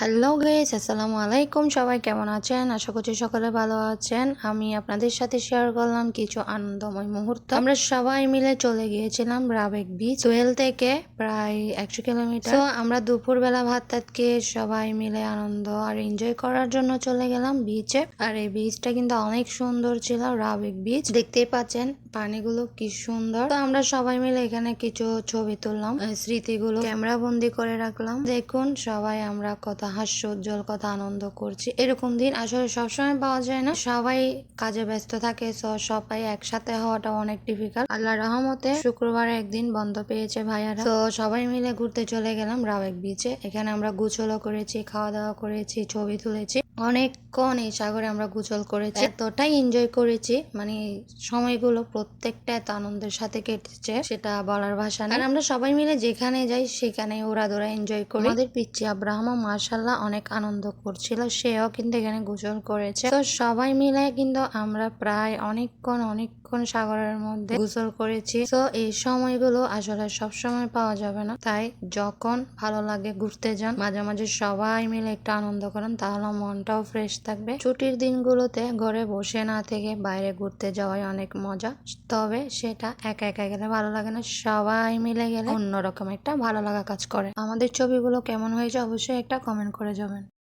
Hello guys আসসালামু আলাইকুম সবাই কেমন আছেন? আশা করছি সকলে ভালো আছেন। আমি আপনাদের সাথে শেয়ার করলাম কিছু আনন্দময় মুহূর্ত। আমরা সবাই মিলে চলে গিয়েছিলাম রাবেক বিচ সোহেল থেকে প্রায় একশো কিলোমিটার। তো আমরা দুপুরবেলা ভাত টাত খেয়ে সবাই মিলে আনন্দ আর এনজয় করার জন্য চলে গেলাম বিচে আর এই বিচটা কিন্তু অনেক সুন্দর ছিল রাবেক বিচ দেখতেই পাচ্ছেন, পানিগুলো কি সুন্দর। তো আমরা সবাই মিলে এখানে কিছু ছবি তুললাম স্মৃতিগুলো ক্যামেরা বন্দি করে রাখলাম। দেখুন, সবাই আমরা কত হাস্য, উজ্জ্বল কথা, আনন্দ করছি। এরকম দিন আসলে সবসময় পাওয়া যায় না। সবাই কাজে ব্যস্ত থাকে সবাই একসাথে হওয়াটা অনেক ডিফিকাল্ট আল্লাহ রহমতে শুক্রবার একদিন বন্ধ পেয়েছে ভাইয়ারা। তো সবাই মিলে ঘুরতে চলে গেলাম রাবেক বিচে এখানে আমরা গুছলও করেছি খাওয়া দাওয়া করেছি, ছবি তুলেছি। অনেকক্ষণ এই সাগরে আমরা গুছল করেছি, এতটাই এনজয় করেছি মানে সময়গুলো প্রত্যেকটা এত আনন্দের সাথে কেটেছে, সেটা বলার ভাষা না আমরা সবাই মিলে যেখানে যাই সেখানে ওরা ধরা এনজয় করি। আমাদের পিচ্ছি আব্রাহামও মার্শাল্লাহ অনেক আনন্দ করছিল, সেও কিন্তু এখানে গোসল করেছে। তো সবাই মিলে কিন্তু আমরা প্রায় অনেকক্ষণ অনেকক্ষণ সাগরের মধ্যে গোসল করেছি। তো এই সময়গুলো আসলে সব সময় পাওয়া যাবে না। তাই যখন ভালো লাগে ঘুরতে যান, মাঝে মাঝে সবাই মিলে একটু আনন্দ করেন, তাহলে মনটাও ফ্রেশ থাকবে। ছুটির দিনগুলোতে ঘরে বসে না থেকে বাইরে ঘুরতে যাওয়াই অনেক মজা। তবে সেটা একা একা গেলে ভালো লাগে না, সবাই মিলে গেলে অন্যরকম একটা ভালো লাগা কাজ করে। আমাদের ছবিগুলো কেমন হয়েছে অবশ্যই একটা কমেন্ট করে যাবেন